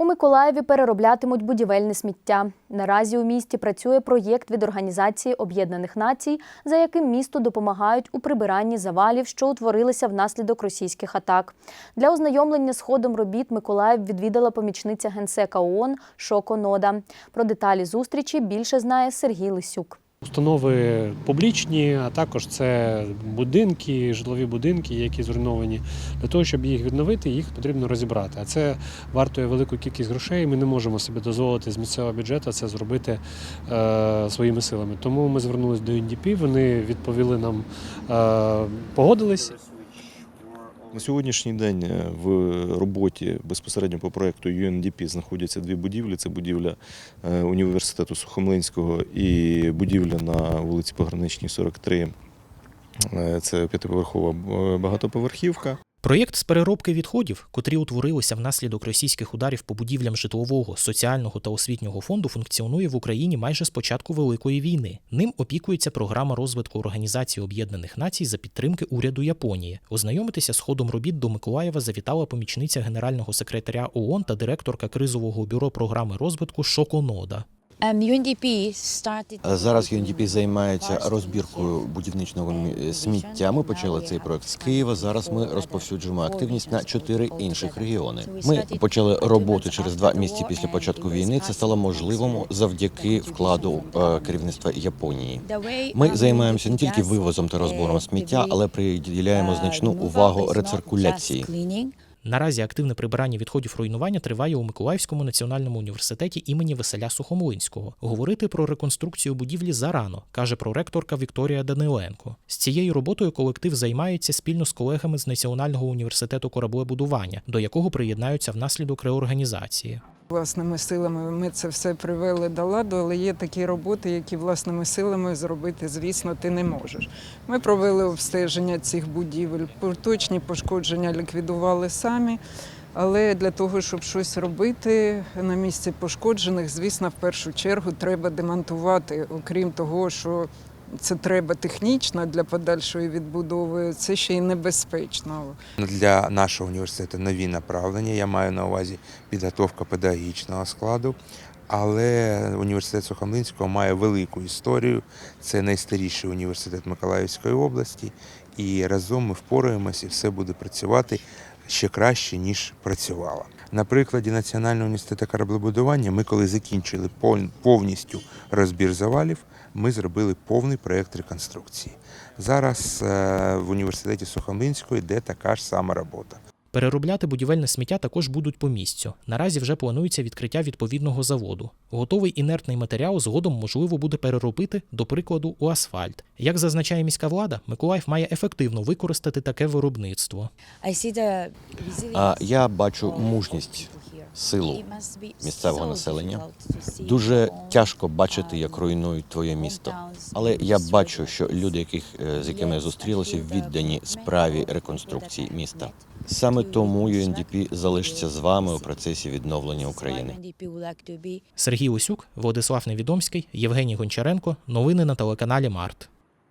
У Миколаєві перероблятимуть будівельне сміття. Наразі у місті працює проєкт від Організації Об'єднаних Націй, за яким місту допомагають у прибиранні завалів, що утворилися внаслідок російських атак. Для ознайомлення з ходом робіт Миколаїв відвідала помічниця генсека ООН Шоко Нода. Про деталі зустрічі більше знає Сергій Лисюк. Установи публічні, а також це будинки, житлові будинки, які зруйновані. Для того, щоб їх відновити, їх потрібно розібрати. А це вартує велику кількість грошей. Ми не можемо собі дозволити з місцевого бюджету це зробити е, своїми силами. Тому ми звернулися до НДП, вони відповіли нам, е, погодились. На сьогоднішній день е, в роботі безпосередньо по проекту UNDP знаходяться дві будівлі. Це будівля е, університету Сухомлинського і будівля на вулиці Пограничній, 43. Е, Це п'ятиповерхова багатоповерхівка. Проєкт з переробки відходів, котрі утворилися внаслідок російських ударів по будівлям житлового, соціального та освітнього фонду, функціонує в Україні майже з початку Великої війни. Ним опікується програма розвитку Організації Об'єднаних Націй за підтримки уряду Японії. Ознайомитися з ходом робіт до Миколаєва завітала помічниця генерального секретаря ООН та директорка кризового бюро програми розвитку Шоко Нода. Um, Зараз UNDP займається розбіркою будівничного сміття. Ми почали цей проект з Києва. Зараз ми розповсюджуємо активність на чотири інших регіони. Ми почали роботу через два місяці після початку війни. Це стало можливим завдяки вкладу е, керівництва Японії. Ми займаємося не тільки вивозом та розбором сміття, але приділяємо значну увагу рециркуляції. Наразі активне прибирання відходів руйнування триває у Миколаївському національному університеті імені Василя Сухомлинського. Говорити про реконструкцію будівлі зарано, каже проректорка Вікторія Даниленко. З цією роботою колектив займається спільно з колегами з Національного університету кораблебудування, до якого приєднаються внаслідок реорганізації. Власними силами ми це все привели до ладу, але є такі роботи, які власними силами зробити, звісно, ти не можеш. Ми провели обстеження цих будівель, поточні пошкодження ліквідували самі. Але для того, щоб щось робити на місці пошкоджених, звісно, в першу чергу треба демонтувати, окрім того, що це треба технічно для подальшої відбудови, це ще й небезпечно. Для нашого університету нові направлення. Я маю на увазі підготовка педагогічного складу. Але університет Сухомлинського має велику історію. Це найстаріший університет Миколаївської області. І разом ми впораємося, і все буде працювати ще краще, ніж працювало. На прикладі Національного університету кораблебудування ми, коли закінчили повністю розбір завалів, ми зробили повний проєкт реконструкції. Зараз е, в університеті Сухомлинського йде така ж сама робота. Переробляти будівельне сміття також будуть по місцю. Наразі вже планується відкриття відповідного заводу. Готовий інертний матеріал згодом можливо буде переробити, до прикладу, у асфальт. Як зазначає міська влада, Миколаїв має ефективно використати таке виробництво. А я бачу мужність, силу місцевого населення. Дуже тяжко бачити, як руйнують твоє місто. Але я бачу, що люди, яких е, з якими я зустрілася, віддані справі реконструкції міста. Саме тому UNDP залишиться з вами у процесі відновлення України. Сергій Усюк, Владислав Невідомський, Євгеній Гончаренко. Новини на телеканалі Март.